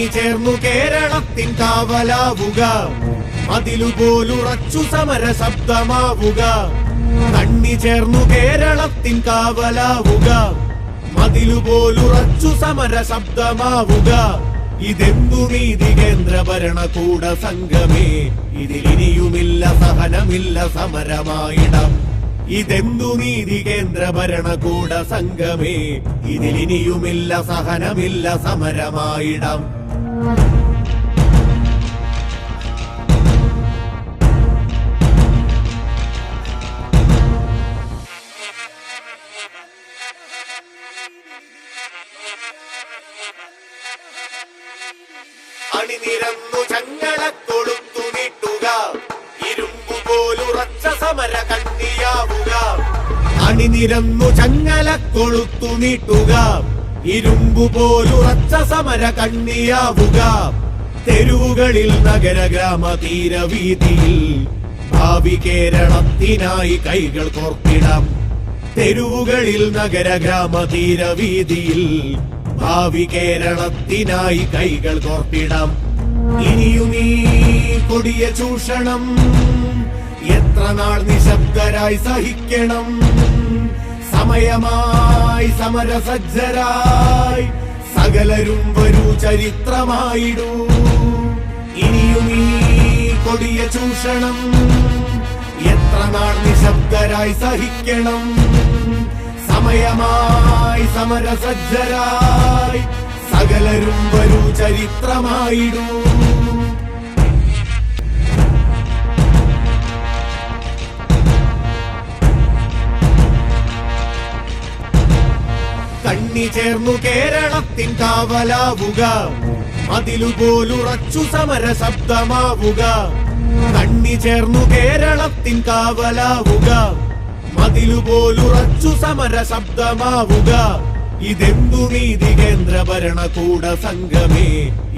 കണ്ണി ചേർന്നു കേരളത്തിൻ കാവലാവുക. അതിലുപോലുറച്ചു സമര ശബ്ദമാവുക ചേർന്നു കേരളത്തിൻ കാവലാവുക. അതിലുപോലുറച്ചു സമര ശബ്ദമാവുക ഇതെന്തു നീതി കേന്ദ്ര ഭരണകൂട സംഘമേ? ഇതിലിനിയുമില്ല സഹനമില്ല സമരമായിടം. ഇതെന്തു നീതി കേന്ദ്ര ഭരണകൂട സംഘമേ? ഇതിലിനിയുമില്ല സഹനമില്ല സമരമായിടം. അണിനിരന്നു ചങ്ങളക്കൊളുത്തു നീട്ടുക ഇരുമ്പു പോലുറച്ച സമര കണ്ണിയാവുക. അണിനിരന്നു ചങ്ങല നീട്ടുക ഇരുമ്പു പോലുറച്ച സമര കണ്ണിയാവുക. തെരുവുകളിൽ നഗര ഗ്രാമ തീരവീതിയിൽ ഭാവി കേരളത്തിനായി കൈകൾ കോർത്തിടാം. തെരുവുകളിൽ നഗര ഗ്രാമ തീരവീതിയിൽ ഭാവി കേരളത്തിനായി കൈകൾ കോർത്തിടാം. ഇനിയും കൊടിയ ചൂഷണം എത്ര നാൾ നിശബ്ദരായി സഹിക്കണം. സമയമായി സമരസജ്ജരായി സകലരും വരൂ ചരിത്രമായിടൂ. ഇനിയും ഈ കൊടിയ ചൂഷണം എത്ര നാൾ നിശബ്ദരായി സഹിക്കണം? സമയമായി സമരസജ്ജരായി സകലരും വരൂ ചരിത്രമായിടൂ. കണ്ണി ചേർന്നു കേരളത്തിൻ കാവലാവുക. അതിലുപോലുറച്ചു സമര ശബ്ദമാവുക കണ്ണി ചേർന്നു കേരളത്തിൻ കാവലാവുക. അതിലുപോലുറച്ചു സമര ശബ്ദമാവുക ഇതെന്തു നീതി കേന്ദ്ര ഭരണകൂട സംഘമേ?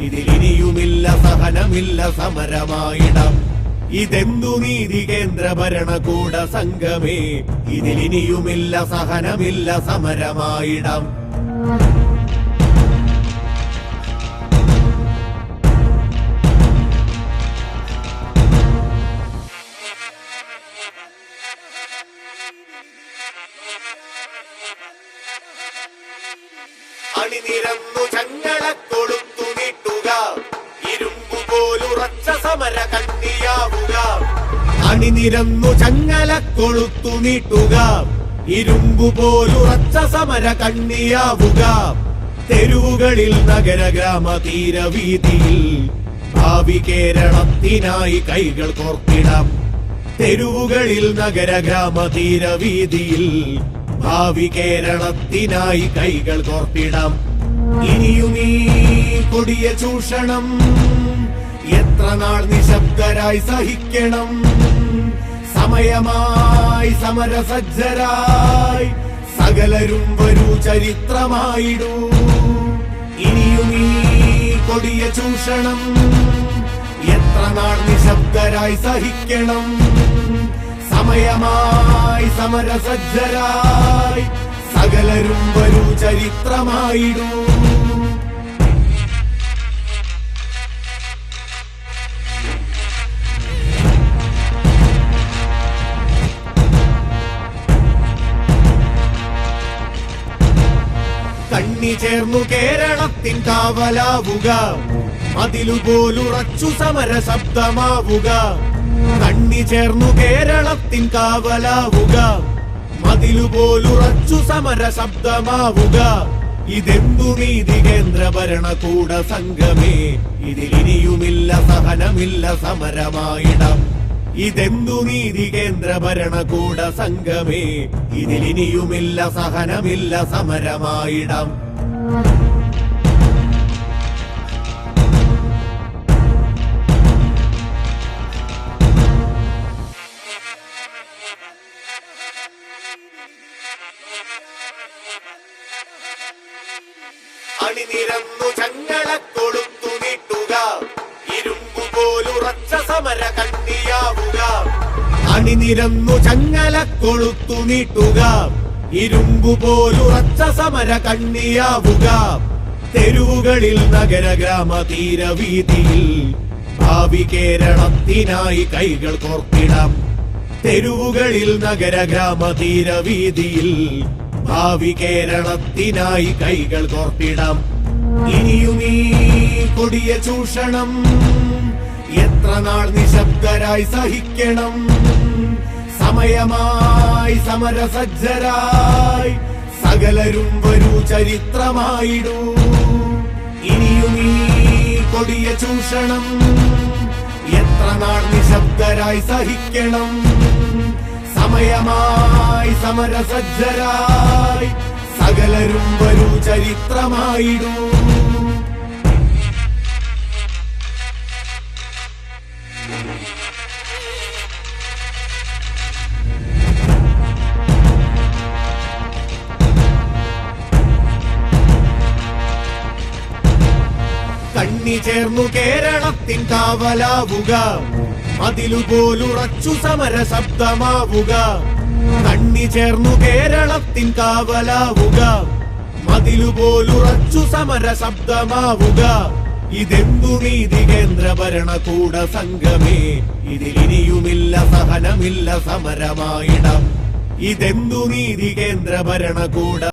ഇതിലിനിയുമില്ല സഹനമില്ല സമരമായിടം. ഇതെന്തു നീതി കേന്ദ്ര ഭരണകൂട സംഘമേ? ഇതിലിനിയുമില്ല സഹനമില്ല സമരമായിടം. അണിനിരന്നു ചങ്ങള കൊളുത്തു നീട്ടുക ഇരുമ്പു പോലുറച്ച സമര കണ്ണിയാവുക. അണിനിരന്നു ചങ്ങല കൊളുത്തു നീട്ടുക ഇരുമ്പു പോലുറച്ച സമര കണ്ണിയാവുക. തെരുവുകളിൽ നഗര ഗ്രാമ തീരവീതിയിൽ ഭാവി കേരളത്തിനായി കൈകൾ കോർത്തിടാം. തെരുവുകളിൽ നഗര ഗ്രാമ തീരവീതിയിൽ ഭാവി കേരളത്തിനായി കൈകൾ കോർത്തിടാം. ഇനിയും കൊടിയ ചൂഷണം എത്ര നാൾ നിശബ്ദരായി സഹിക്കണം. സമയമായി സമരസജ്ജരായി സകലരും വരൂ ചരിത്രമായിടൂ. ഇനിയും ഈ കൊടിയ ചൂഷണം എത്ര നാൾ നിശബ്ദരായി സഹിക്കണം? സമയമായി സമരസജ്ജരായി സകലരും വരൂ ചരിത്രമായിടൂ. കണ്ണി ചേർന്നു കേരളത്തിൻ കാവലാവുക. അതിലുപോലുറച്ചു സമര ശബ്ദമാവുക കണ്ണി ചേർന്നു കേരളത്തിൻ കാവലാവുക. അതിലുപോലുറച്ചു സമര ശബ്ദമാവുക ഇതെന്തു നീതി കേന്ദ്ര ഭരണകൂട സംഘമേ? ഇതിലിനിയുമില്ല സഹനമില്ല സമരമായിടം. ഇതെന്തു നീതി കേന്ദ്ര ഭരണകൂട സംഘമേ? ഇതിലിനിയുമില്ല സഹനമില്ല സമരമായിടം. സമര കണ്ണിയാവുക. അണിനിരന്നു ചങ്ങല കൊളുത്തു നീട്ടുക. ഇരുമ്പുപോലുറച്ച സമര കണ്ണിയാവുക. തെരുവുകളിൽ നഗര ഗ്രാമ തീരവീതിയിൽ ഭാവി കേരളത്തിനായി കൈകൾ കോർത്തിടാം. തെരുവുകളിൽ നഗര ഗ്രാമ തീരവീതിയിൽ ഭാവി കേരളത്തിനായി കൈകൾ കോർത്തിടാം. ഇനിയുമീ കൊടിയ ചൂഷണം എത്ര നാൾ നിശബ്ദരായി സഹിക്കണം? സമയമായി സമരസജ്ജരായി സകലരും വരൂ ചരിത്രമായിടൂ. ഇനിയും ഈ കൊടിയ ചൂഷണം എത്ര നാൾ നിശബ്ദരായി സഹിക്കണം? സമയമായി സമരസജ്ജരായി സകലരും വരൂ ചരിത്രമായിടൂ. ചേർന്നു കേരളത്തിൻ കാവലാവുക. അതിലുപോലുറച്ചു സമര ശബ്ദമാവുക കണ്ണി ചേർന്നു കേരളത്തിൻ കാവലാവുക. അതിലുപോലുറച്ചു സമര ശബ്ദമാവുക ഇതെന്തു നീതി കേന്ദ്ര ഭരണകൂട സംഘമേ? ഇതിലിനിയുമില്ല സഹനമില്ല സമരമായിടം. ഇതെന്തു നീതി കേന്ദ്ര ഭരണകൂട